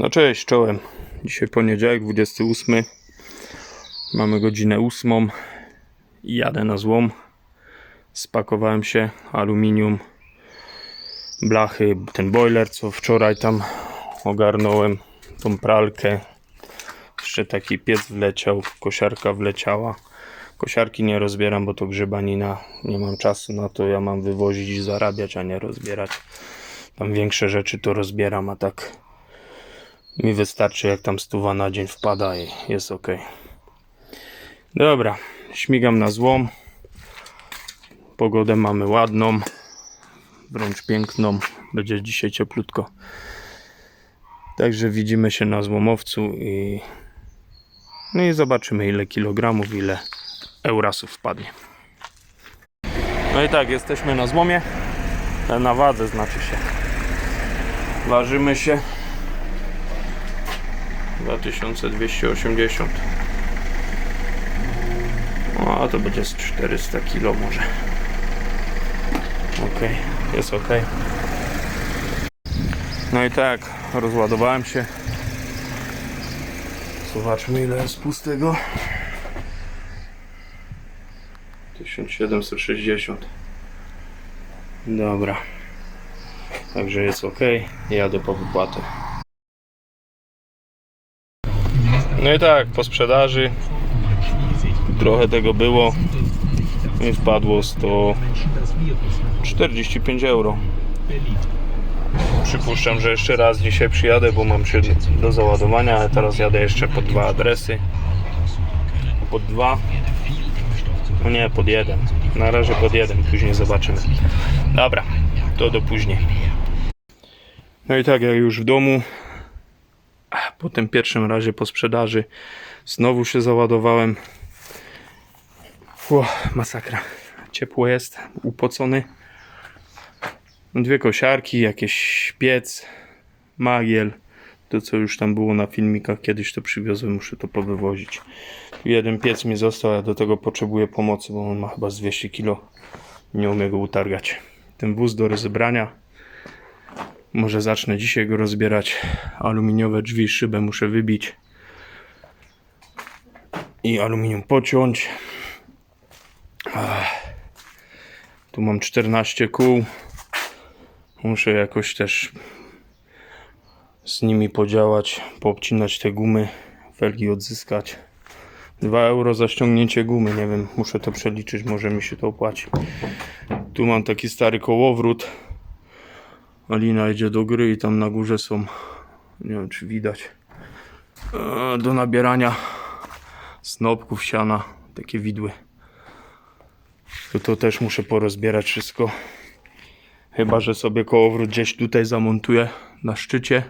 No cześć, czołem. Dzisiaj poniedziałek, 28. Mamy godzinę 8. i Jadę na złom. Spakowałem się, aluminium, blachy, ten boiler, co wczoraj tam ogarnąłem, tą pralkę. Jeszcze taki piec wleciał, kosiarka wleciała. Kosiarki nie rozbieram, bo to grzebanina. Nie mam czasu na to. Ja mam wywozić i zarabiać, a nie rozbierać. Tam większe rzeczy to rozbieram, a tak mi wystarczy jak tam stuwa na dzień wpada i jest ok. Dobra, śmigam na złom. Pogodę mamy ładną, wręcz piękną. Będzie dzisiaj cieplutko. Także widzimy się na złomowcu i no i zobaczymy ile kilogramów, ile eurasów wpadnie. No i tak, jesteśmy na złomie. Na wadze znaczy się. Ważymy się. 2280 No, a to będzie z 400 kg może. Ok, jest ok. No i tak, rozładowałem się. Zobaczmy ile jest pustego. 1760. Dobra. Także jest ok. Jadę po wypłatę. No i tak, po sprzedaży trochę tego było i wpadło 145 euro. Przypuszczam, że jeszcze raz dzisiaj przyjadę, bo mam się do załadowania, ale teraz jadę jeszcze po dwa adresy. Pod dwa. No nie, pod jeden. Na razie pod jeden, później zobaczymy. Dobra, to do później. No i tak, jak już w domu, po tym pierwszym razie po sprzedaży znowu się załadowałem. Masakra. Ciepło jest, upocony. Dwie kosiarki, jakiś piec, magiel. To co już tam było na filmikach, kiedyś to przywiozłem, muszę to powywozić. Jeden piec mi został, ja do tego potrzebuję pomocy, bo on ma chyba z 200 kg. Nie umiem go utargać. Ten wóz do rozebrania. Może zacznę dzisiaj go rozbierać. Aluminiowe drzwi, szybę muszę wybić. I aluminium pociąć. Tu mam 14 kół. Muszę jakoś też z nimi podziałać, poobcinać te gumy, felgi odzyskać. 2 euro za ściągnięcie gumy, nie wiem, muszę to przeliczyć, może mi się to opłaci. Tu mam taki stary kołowrót. Alina idzie do gry i tam na górze są, nie wiem czy widać, e, do nabierania snopków siana, takie widły. To, to też muszę porozbierać wszystko. Chyba, że sobie kołowrót gdzieś tutaj zamontuję na szczycie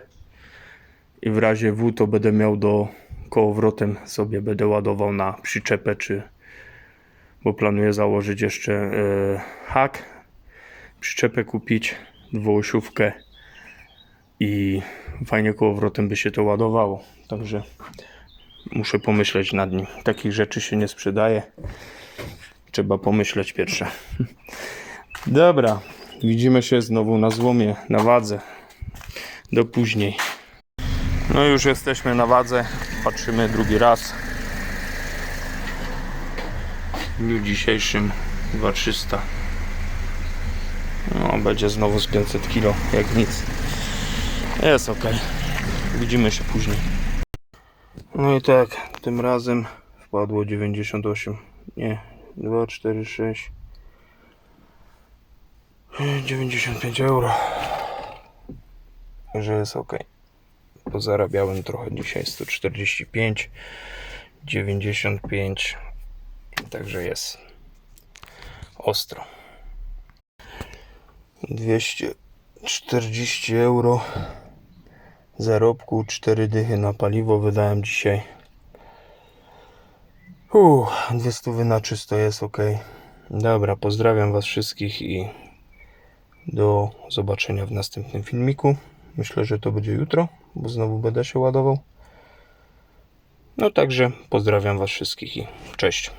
i w razie W to będę miał do kołowrotem sobie będę ładował na przyczepę czy bo planuję założyć jeszcze e, hak przyczepę kupić dwuosiówkę i fajnie kołowrotem by się to ładowało także muszę pomyśleć nad nim takich rzeczy się nie sprzedaje trzeba pomyśleć pierwsze dobra widzimy się znowu na złomie na wadze do później no już jesteśmy na wadze. Patrzymy drugi raz. W dniu dzisiejszym 2300. Będzie znowu z 500 kg, jak nic. Jest ok. Widzimy się później. No i tak, tym razem wpadło 98. Nie, 2, 4, 6. 95 euro. Że jest ok bo zarabiałem trochę dzisiaj 145 95 także jest ostro 240 euro zarobku 4 dychy na paliwo wydałem dzisiaj Uff, dwie stówy na czysto jest ok dobra pozdrawiam was wszystkich i do zobaczenia w następnym filmiku Myślę, że to będzie jutro, bo znowu będę się ładował. No także pozdrawiam Was wszystkich i cześć.